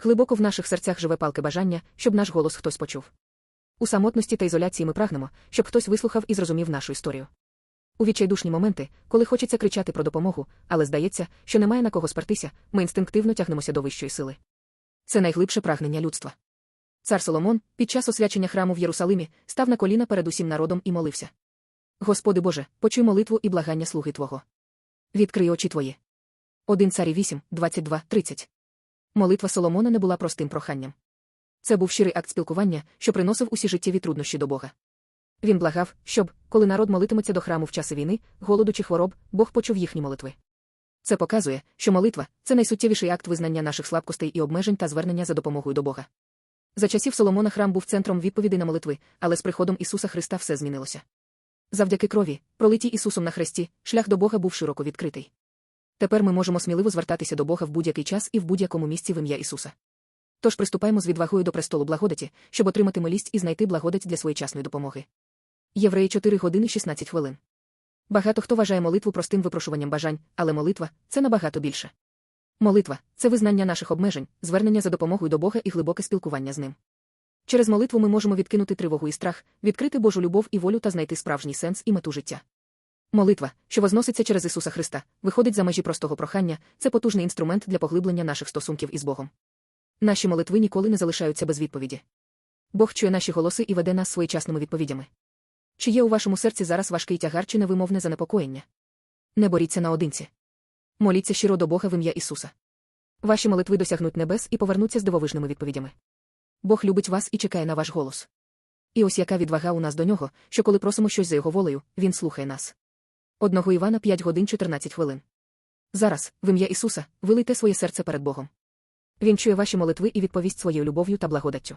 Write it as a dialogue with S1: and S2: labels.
S1: Глибоко в наших серцях живе палке бажання, щоб наш голос хтось почув. У самотності та ізоляції ми прагнемо, щоб хтось вислухав і зрозумів нашу історію. У відчайдушні моменти, коли хочеться кричати про допомогу, але здається, що немає на кого спертися, ми інстинктивно тягнемося до вищої сили. Це найглибше прагнення людства. Цар Соломон, під час освячення храму в Єрусалимі, став на коліна перед усім народом і молився. Господи Боже, почуй молитву і благання слуги Твого. Відкрий очі Твої. 1 царі 8, 22, 30. Молитва Соломона не була простим проханням. Це був щирий акт спілкування, що приносив усі життєві труднощі до Бога. Він благав, щоб, коли народ молитиметься до храму в часи війни, голоду чи хвороб, Бог почув їхні молитви. Це показує, що молитва це найсуттєвіший акт визнання наших слабкостей і обмежень та звернення за допомогою до Бога. За часів Соломона храм був центром відповідей на молитви, але з приходом Ісуса Христа все змінилося. Завдяки крові, пролитій Ісусом на хресті, шлях до Бога був широко відкритий. Тепер ми можемо сміливо звертатися до Бога в будь-який час і в будь-якому місці в ім'я Ісуса. Тож приступаємо з відвагою до престолу благодаті, щоб отримати милість і знайти благодать для своєчасної допомоги. Євреї 4 години 16 хвилин. Багато хто вважає молитву простим випрошуванням бажань, але молитва це набагато більше. Молитва це визнання наших обмежень, звернення за допомогою до Бога і глибоке спілкування з ним. Через молитву ми можемо відкинути тривогу і страх, відкрити Божу любов і волю та знайти справжній сенс і мету життя. Молитва, що возноситься через Ісуса Христа, виходить за межі простого прохання, це потужний інструмент для поглиблення наших стосунків із Богом. Наші молитви ніколи не залишаються без відповіді. Бог чує наші голоси і веде нас своєчасними відповідями. Чи є у вашому серці зараз важкий тягар чи невимовне занепокоєння? Не боріться наодинці. Моліться щиро до Бога в ім'я Ісуса. Ваші молитви досягнуть небес і повернуться з дивовижними відповідями. Бог любить вас і чекає на ваш голос. І ось яка відвага у нас до нього, що коли просимо щось за його волею, він слухає нас. Одного Івана 5 годин 14 хвилин. Зараз, в ім'я Ісуса, вилийте своє серце перед Богом. Він чує ваші молитви і відповість своєю любов'ю та благодаттю.